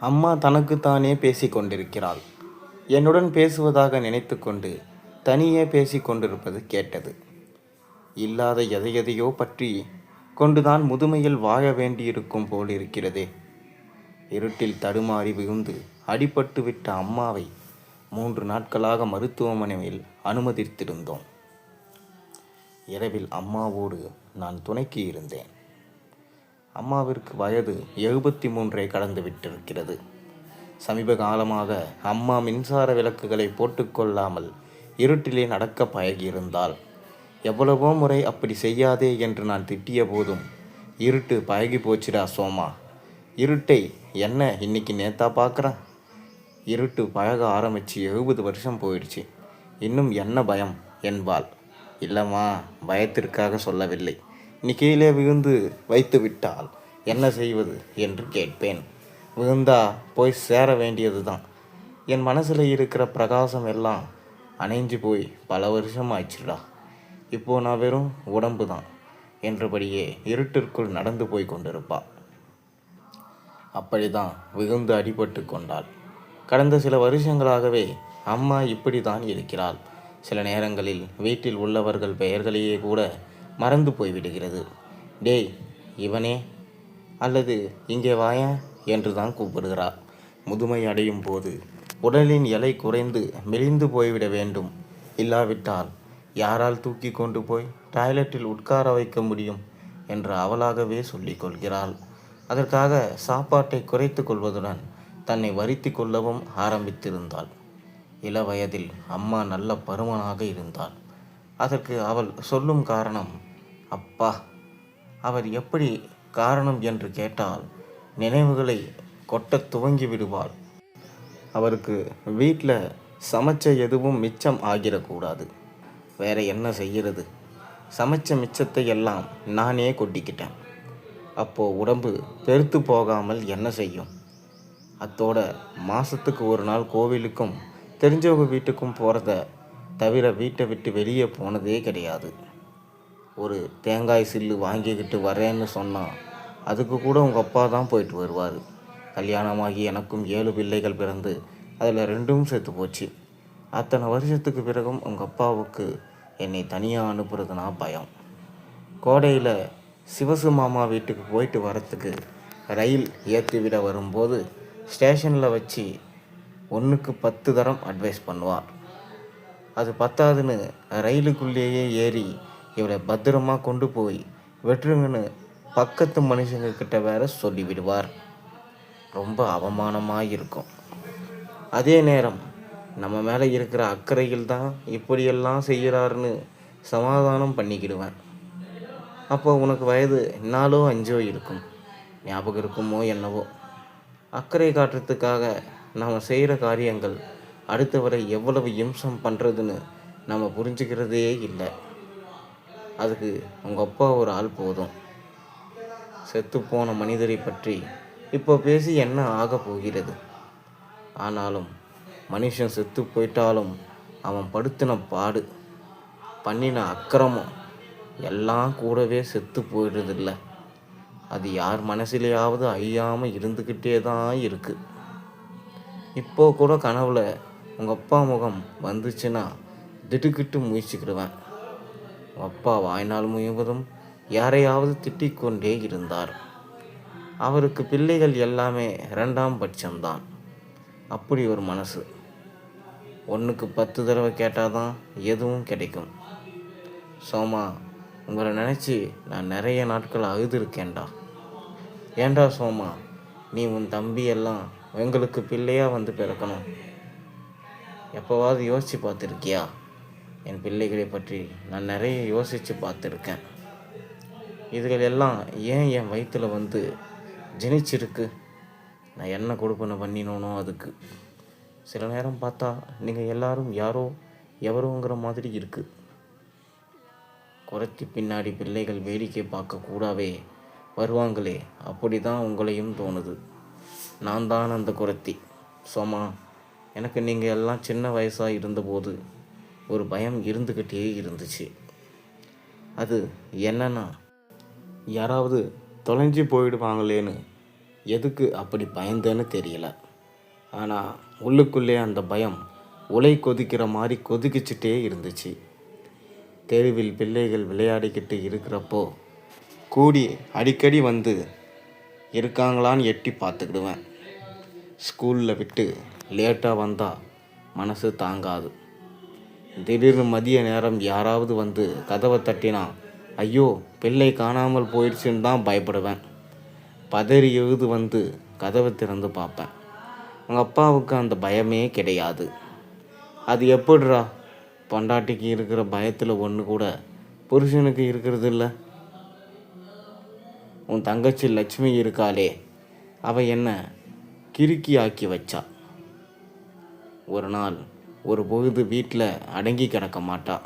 அம்மா தனக்குத்தானே பேசிக் கொண்டிருக்கிறாள் என்னுடன் பேசுவதாக நினைத்துக்கொண்டு தனியே பேசி கொண்டிருப்பது கேட்டது. இல்லாத எதையெதையோ பற்றி கொண்டுதான் முதுமையில் வாழ வேண்டியிருக்கும் போல் இருக்கிறதே இருட்டில் தடுமாறி விழுந்து அடிபட்டு விட்ட அம்மாவை மூன்று நாட்களாக மருத்துவமனையில் அனுமதித்திருந்தோம். இரவில் அம்மாவோடு நான் துணைக்கு இருந்தேன். அம்மாவிற்கு வயது எழுபத்தி மூன்றை கடந்து விட்டிருக்கிறது சமீப காலமாக அம்மா மின்சார விளக்குகளை போட்டுக்கொள்ளாமல் இருட்டிலே நடக்க பழகியிருந்தாள். எவ்வளவோ முறை அப்படி செய்யாதே என்று நான் திட்டிய போதும் இருட்டு பழகி போச்சுடா சோமா. இருட்டை என்ன இன்னைக்கு நேத்தா பார்க்குறேன் இருட்டு பழக ஆரம்பித்து எழுபது வருஷம் போயிடுச்சு. இன்னும் என்ன பயம்? என்பாள். இல்லைம்மா பயத்திற்காக சொல்லவில்லை. நீ கீழே விழுந்து வைத்து விட்டால் என்ன செய்வது என்று கேட்பேன். விழுந்தா போய் சேர வேண்டியது தான் என் மனசில் இருக்கிற பிரகாசம் எல்லாம் அணைஞ்சு போய் பல வருஷம் ஆயிடுச்சுடா இப்போ நான் வெறும் உடம்பு தான் என்றபடியே இருட்டிற்குள் நடந்து போய் கொண்டிருப்பா. அப்படிதான் விழுந்து அடிபட்டு கொண்டாள். கடந்த சில வருஷங்களாகவே அம்மா இப்படி தான் இருக்கிறாள். சில நேரங்களில் வீட்டில் உள்ளவர்கள் பெயர்களையே கூட மறந்து போய்விடுகிறது. டேய் இவனே. அல்லது இங்கே வாயன் என்று தான் கூப்பிடுகிறார். முதுமை அடையும் போது உடலின் எலை குறைந்து மெலிந்து போய்விட வேண்டும். இல்லாவிட்டால் யாரால் தூக்கி கொண்டு போய் டாய்லெட்டில் உட்கார வைக்க முடியும்? என்று அவளாகவே சொல்லிக் கொள்கிறாள். அதற்காக சாப்பாட்டை குறைத்து கொள்வதுடன் தன்னை வருத்தி கொள்ளவும் ஆரம்பித்திருந்தாள். இளவயதில் அம்மா நல்ல பருமனாக இருந்தாள். அதற்கு அவள் சொல்லும் காரணம் அப்பா அவர் எப்படி காரணம் என்று கேட்டால் நினைவுகளை கொட்டத் துவங்கி விடுவார் அவருக்கு வீட்டில் சமைச்ச எதுவும் மிச்சம் ஆகிடக்கூடாது. வேற என்ன செய்கிறது சமைச்ச மிச்சத்தை எல்லாம் நானே கொட்டிக்கிட்டேன். அப்போது உடம்பு பெருத்து போகாமல் என்ன செய்யும்? அத்தோட மாதத்துக்கு ஒரு நாள் கோவிலுக்கும் தெரிஞ்சவங்க வீட்டுக்கும் போகிறத தவிர வீட்டை விட்டு வெளியே போனதே கிடையாது. ஒரு தேங்காய் சில்லு வாங்கிக்கிட்டு வரேன்னு சொன்னால் அதுக்கு கூட உங்கள் அப்பா தான் போயிட்டு வருவார். கல்யாணமாகி எனக்கும் ஏழு பிள்ளைகள் பிறந்து அதில் ரெண்டும் செத்து போச்சு. அத்தனை வருஷத்துக்கு பிறகும் உங்கள் அப்பாவுக்கு என்னை தனியாக அனுப்புறதுனா பயம். கோடையில் சிவசு மாமா வீட்டுக்கு போயிட்டு வரத்துக்கு ரயில் ஏற்றிவிட வரும்போது ஸ்டேஷனில் வச்சு ஒன்றுக்கு பத்து தரம் அட்வைஸ் பண்ணுவார். அது பத்தாதுன்னு ரயிலுக்குள்ளேயே ஏறி இவரை பத்திரமா கொண்டு போய் வெட்டுருங்கன்னு பக்கத்து மனுஷங்க கிட்ட வேற சொல்லிவிடுவார். ரொம்ப அவமானமாக இருக்கும் அதே நேரம் நம்ம மேலே இருக்கிற அக்கறையில் தான் இப்படியெல்லாம் செய்கிறாருன்னு சமாதானம் பண்ணிக்கிடுவேன் அப்போ உனக்கு வயது நாலோ அஞ்சோ இருக்கும். ஞாபகம் இருக்குமோ என்னவோ. அக்கறை காட்டுறதுக்காக நாம் செய்கிற காரியங்கள் அடுத்தவரை எவ்வளவு இம்சம் பண்ணுறதுன்னு நம்ம புரிஞ்சுக்கிறதே இல்லை. அதுக்கு உங்கள் அப்பா ஒரு ஆள் போதும். செத்துப்போன மனிதரை பற்றி இப்போ பேசி என்ன ஆக போகிறது? ஆனாலும் மனுஷன் செத்து போயிட்டாலும் அவன் படுத்தின பாடு பண்ணின அக்கிரமம் எல்லாம் கூடவே செத்து போயிடுறதில்ல. அது யார் மனசிலேயாவது அழியாமல் இருந்துக்கிட்டே தான் இருக்குது இப்போ கூட கனவுல உங்கள் அப்பா முகம் வந்துச்சுன்னா திடுக்கிட்டு முயற்சிக்கிடுவேன். அப்பா வாய்நாள் முழுவதும் யாரையாவது திட்டிக் கொண்டே இருந்தார். அவருக்கு பிள்ளைகள் எல்லாமே இரண்டாம் பட்சம்தான். அப்படி ஒரு மனசு. ஒன்றுக்கு பத்து தடவை கேட்டால் தான் எதுவும் கிடைக்கும். சோமா உங்களை நினச்சி நான் நிறைய நாட்கள் அழுதுருக்கேன்டா. ஏண்டா சோமா நீ உன் தம்பி எல்லாம் எங்களுக்கு பிள்ளையாக வந்து பிறக்கணும். எப்போவாவது யோசித்து பார்த்துருக்கியா? என் பிள்ளைகளை பற்றி நான் நிறைய யோசித்து பார்த்துருக்கேன். இதுகள் எல்லாம் ஏன் என் வயிற்றில் வந்து ஜெனிச்சிருக்கு? நான் என்ன கொடுப்பனை பண்ணினோனோ அதுக்கு. சில நேரம் பார்த்தா நீங்கள் எல்லாரும் யாரோ எவரோங்கிற மாதிரி இருக்குது குறைச்சி பின்னாடி பிள்ளைகள் வேடிக்கை பார்க்க கூடவே வருவாங்களே அப்படி தான் உங்களையும் தோணுது. நான் தான் அந்த குரத்தி சோமா எனக்கு நீங்கள் எல்லாம் சின்ன வயசாக இருந்தபோது ஒரு பயம் இருந்துக்கிட்டே இருந்துச்சு. அது என்னன்னா யாராவது தொலைஞ்சு போயிடுவாங்களேன்னு எதுக்கு அப்படி பயந்தேன்னு தெரியல. ஆனால் உள்ளுக்குள்ளே அந்த பயம் உலை கொதிக்கிற மாதிரி கொதிக்கிச்சிட்டே இருந்துச்சு. தெருவில் பிள்ளைகள் விளையாடிக்கிட்டு இருக்கிறப்போ கூடி அடிக்கடி வந்து இருக்காங்களான்னு எட்டி பார்த்துக்கிடுவேன். ஸ்கூலில் விட்டு லேட்டாக வந்தால் மனசு தாங்காது. திடீர்னு மதிய நேரம் யாராவது வந்து கதவை தட்டினா ஐயோ பிள்ளை காணாமல் போயிடுச்சுன்னு தான் பயப்படுவேன். பதறி எழுது வந்து கதவை திறந்து பார்ப்பேன். உங்கள் அப்பாவுக்கு அந்த பயமே கிடையாது. அது எப்படிரா பொண்டாட்டிக்கு இருக்கிற பயத்தில் ஒன்று கூட புருஷனுக்கு இருக்கிறது இல்லை? உன் தங்கச்சி லட்சுமி இருக்காளே. அவள் என்ன கிறுக்கி ஆக்கி வச்சா? ஒரு நாள் ஒரு பொழுது வீட்டில் அடங்கி கிடக்க மாட்டா.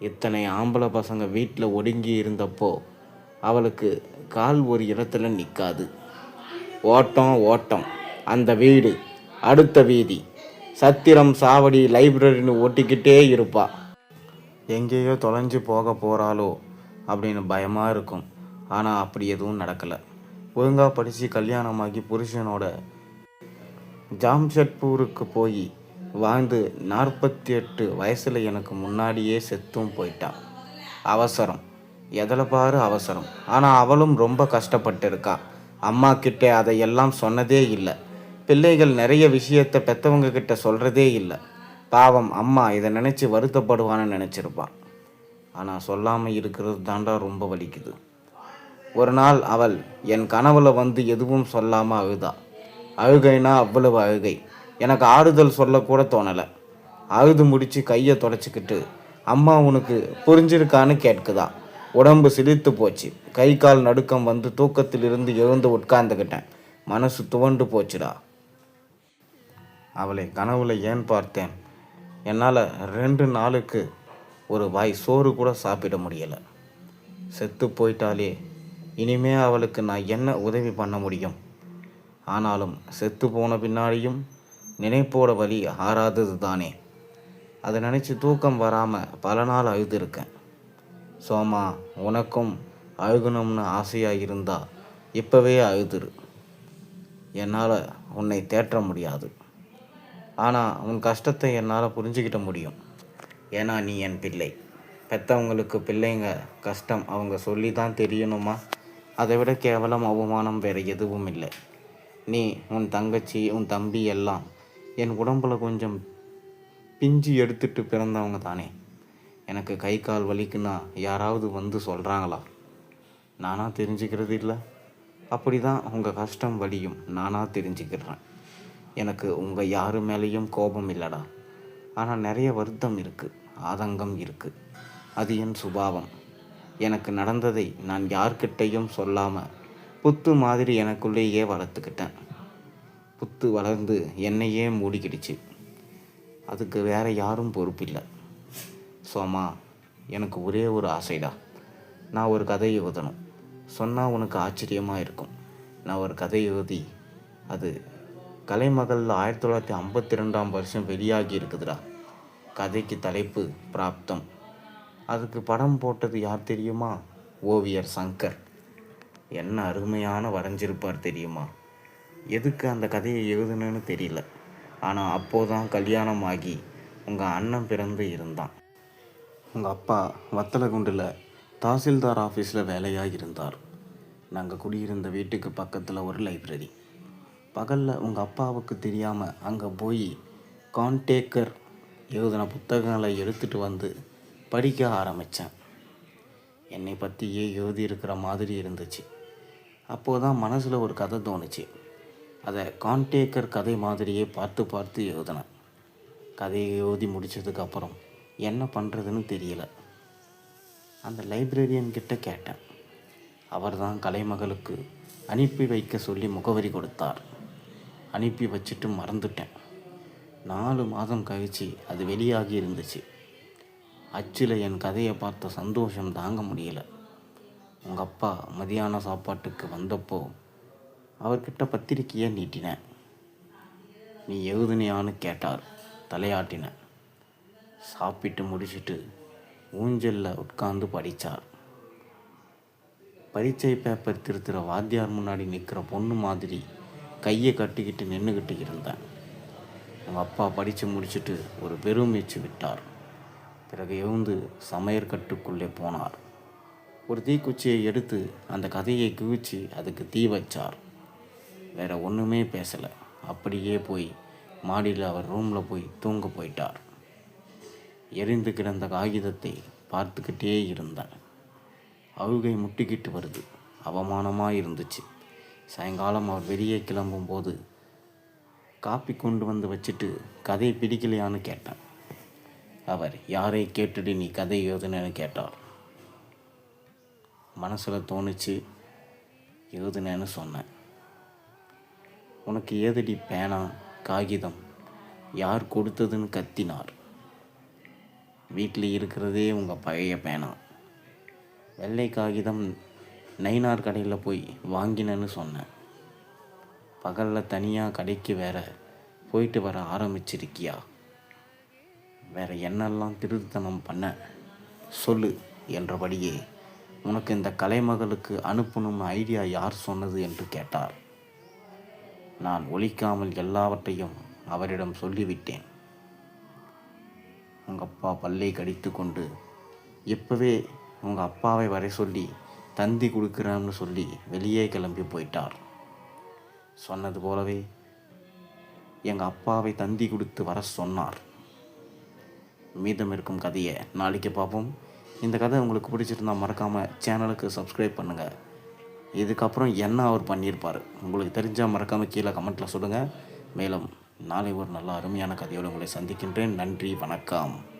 இத்தனை ஆம்பளை பசங்க வீட்டில் ஒடுங்கி இருந்தப்போ அவளுக்கு கால் ஒரு இடத்துல நிற்காது. ஓட்டம் ஓட்டம். அந்த வீடு அடுத்த வீதி. சத்திரம் சாவடி லைப்ரரின்னு ஓட்டிக்கிட்டே இருப்பா. எங்கேயோ தொலைஞ்சு போக போகிறாளோ அப்படின்னு பயமாக இருக்கும். ஆனால் அப்படி எதுவும் நடக்கலை. ஒழுங்காக படித்து கல்யாணமாகி புருஷனோட ஜாம்ஷெட்பூருக்கு போய் வாழ்ந்து நாற்பத்தி எட்டு வயசில் எனக்கு முன்னாடியே செத்தும் போயிட்டான் அவசரம். எதில் பாரு அவசரம்? ஆனால் அவளும் ரொம்ப கஷ்டப்பட்டு இருக்கா அம்மா கிட்டே அதையெல்லாம் சொன்னதே இல்லை. பிள்ளைகள் நிறைய விஷயத்தை பெற்றவங்க கிட்ட சொல்கிறதே இல்லை. பாவம் அம்மா இதை நினச்சி வருத்தப்படுவான்னு நினச்சிருப்பான் ஆனால் சொல்லாமல் இருக்கிறது தாண்டா ரொம்ப வலிக்குது. ஒரு நாள் அவள் என் கனவுல வந்து எதுவும் சொல்லாமல் அழுதா? அழுகைனா அவ்வளவு அழுகை. எனக்கு ஆறுதல் சொல்லக்கூட தோணலை. அழுது முடித்து கையை தொடச்சிக்கிட்டு அம்மா உனக்கு புரிஞ்சிருக்கான்னு கேட்குதா? உடம்பு சிரித்து போச்சு. கை கால் நடுக்கம் வந்து தூக்கத்திலிருந்து எழுந்து உட்கார்ந்துக்கிட்டேன் மனசு துவண்டு போச்சுடா. அவளை கனவுல ஏன் பார்த்தேன்? என்னால் ரெண்டு நாளுக்கு ஒரு வாய் சோறு கூட சாப்பிட முடியலை. செத்து போயிட்டாலே இனிமே அவளுக்கு நான் என்ன உதவி பண்ண முடியும்? ஆனாலும் செத்து போன பின்னாடியும் நினைப்போட வழி ஆறாதது தானே. அதை நினச்சி தூக்கம் வராமல் பல நாள் அழுதுருக்கேன். சோமா உனக்கும் அழுகணும்னு ஆசையாக இருந்தா இப்போவே அழுதுரு. என்னால் உன்னை தேற்ற முடியாது. ஆனால் உன் கஷ்டத்தை என்னால் புரிஞ்சுக்கிட்ட முடியும். ஏன்னா நீ என் பிள்ளை. பெற்றவங்களுக்கு பிள்ளைங்க கஷ்டம் அவங்க சொல்லி தான் தெரியணுமா? அதை விட கேவலம் அவமானம் வேறு எதுவும் இல்லை நீ உன் தங்கச்சி உன் தம்பி எல்லாம் என் உடம்புல கொஞ்சம் பிஞ்சு எடுத்துட்டு பிறந்தவங்க தானே. எனக்கு கை கால் வலிக்குன்னா யாராவது வந்து சொல்கிறாங்களா நானாக தெரிஞ்சுக்கிறது இல்லை. அப்படி தான் உங்கள் கஷ்டம் வலியும். நானாக தெரிஞ்சுக்கிறேன். எனக்கு உங்கள் யாரு மேலேயும் கோபம் இல்லைடா. ஆனால் நிறைய வருத்தம் இருக்குது ஆதங்கம் இருக்குது அது என் சுபாவம். எனக்கு நடந்ததை நான் யார்கிட்டையும் சொல்லாமல் புத்து மாதிரி எனக்குள்ளேயே வளர்த்துக்கிட்டேன். புத்து வளர்ந்து என்னையே மூடிக்கிடுச்சு. அதுக்கு வேற யாரும் பொறுப்பில்லை. சோமா எனக்கு ஒரே ஒரு ஆசைடா. நான் ஒரு கதை எழுதணும். சொன்னால் உனக்கு ஆச்சரியமாக இருக்கும். நான் ஒரு கதை எழுதி அது கலைமகள் ஆயிரத்தி தொள்ளாயிரத்தி ஐம்பத்தி ரெண்டாம் வருஷம் வெளியாகி இருக்குதுடா. கதைக்கு தலைப்பு பிராப்தம். அதுக்கு படம் போட்டது யார் தெரியுமா? ஓவியர் சங்கர். என்ன அருமையான வரைஞ்சிருப்பார் தெரியுமா? எதுக்கு அந்த கதையை எழுதுனேன்னு தெரியல. ஆனால் அப்போதான் கல்யாணம் ஆகி உங்கள் அண்ணன் பிறந்து இருந்தான். உங்கள் அப்பா வத்தலகுண்டில் தாசில்தார் ஆஃபீஸில் வேலையாக இருந்தார் நாங்கள் குடியிருந்த வீட்டுக்கு பக்கத்தில் ஒரு லைப்ரரி. பகலில் உங்கள் அப்பாவுக்கு தெரியாமல் அங்கே போய் கான்டேக்கர் எழுதின புத்தகங்களை எடுத்துகிட்டு வந்து படிக்க ஆரம்பித்தேன் என்னை பற்றியே எழுதியிருக்கிற மாதிரி இருந்துச்சு. அப்போது தான் மனசில் ஒரு கதை தோணுச்சு. அதை கான்டேக்கர் கதை மாதிரியே பார்த்து பார்த்து எழுதினேன். கதையை எழுதி முடித்ததுக்கப்புறம் என்ன பண்ணுறதுன்னு தெரியல. அந்த லைப்ரரியன்கிட்ட கேட்டேன். அவர் தான் கலைமகளுக்கு அனுப்பி வைக்க சொல்லி முகவரி கொடுத்தார். அனுப்பி வச்சுட்டு மறந்துட்டேன். நாலு மாதம் கழித்து அது வெளியாகி இருந்துச்சு. அச்சில் என் கதையை பார்த்த சந்தோஷம் தாங்க முடியல. உங்கள் அப்பா மதியான சாப்பாட்டுக்கு வந்தப்போ அவர்கிட்ட பத்திரிக்கையை நீட்டினேன். நீ எழுதுனியான்னு கேட்டார். தலையாட்டினேன். சாப்பிட்டு முடிச்சுட்டு ஊஞ்சலில் உட்கார்ந்து படித்தார் பரீட்சை பேப்பர் திருத்துகிற வாத்தியார் முன்னாடி நிற்கிற பொண்ணு மாதிரி கையை கட்டிக்கிட்டு நின்றுக்கிட்டு இருந்தேன். உங்கள் அப்பா படித்து முடிச்சுட்டு ஒரு பெருமூச்சு விட்டார். பிறகு எழுந்து சமையற்கட்டுக்குள்ளே போனார். ஒரு தீக்குச்சியை எடுத்து அந்த கதையை குவிச்சு அதுக்கு தீ வச்சார். வேறு ஒன்றுமே பேசலை. அப்படியே போய் மாடியில் அவர் ரூமில் போய் தூங்க போயிட்டார். எரிந்து கிடந்த காகிதத்தை பார்த்துக்கிட்டே இருந்தார். அழுகை முட்டிக்கிட்டு வருது. அவமானமாக இருந்துச்சு. சாயங்காலம் அவர் வெளியே கிளம்பும்போது காப்பி கொண்டு வந்து வச்சுட்டு கதை பிடிக்கலையான்னு கேட்டேன். அவர் யாரை கேட்டுட்டு நீ கதை எழுதுனேன்னு கேட்டார். மனசில் தோணுச்சு எழுதுனேன்னு சொன்னேன். உனக்கு ஏதடி பேனா காகிதம்? யார் கொடுத்ததுன்னு கத்தினார். வீட்டில் இருக்கிறதே உங்கள் பழைய பேனா. வெள்ளை காகிதம் நைனார் கடையில் போய் வாங்கினேன்னு சொன்னேன். பகலில் தனியாக கடைக்கு வேற போயிட்டு வர ஆரம்பிச்சிருக்கியா? வேற என்னெல்லாம் திருத்தனம் பண்ண? சொல்லு என்றபடியே உனக்கு இந்த கலைமகளுக்கு அனுப்பணும்னு ஐடியா யார் சொன்னது என்று கேட்டார். நான் ஒழிக்காமல் எல்லாவற்றையும் அவரிடம் சொல்லிவிட்டேன். உங்கள் அப்பா பல்லை கடித்து கொண்டு இப்போவே உங்கள் அப்பாவை வரை சொல்லி தந்தி கொடுக்குறேன்னு சொல்லி வெளியே கிளம்பி போயிட்டார். சொன்னது போலவே எங்கள் அப்பாவை தந்தி கொடுத்து வர சொன்னார். மீதம் இருக்கும் கதையை நாளைக்கு பார்ப்போம். இந்த கதை உங்களுக்கு பிடிச்சிருந்தா மறக்காமல் சேனலுக்கு சப்ஸ்கிரைப் பண்ணுங்கள் இதுக்கப்புறம் என்ன அவர் பண்ணியிருப்பார்? உங்களுக்கு தெரிஞ்சால் மறக்காமல் கீழே கமெண்ட்டில் சொல்லுங்கள் மேலும் நாளை ஒரு நல்ல அருமையான கதையோடு உங்களை சந்திக்கின்றேன். நன்றி வணக்கம்.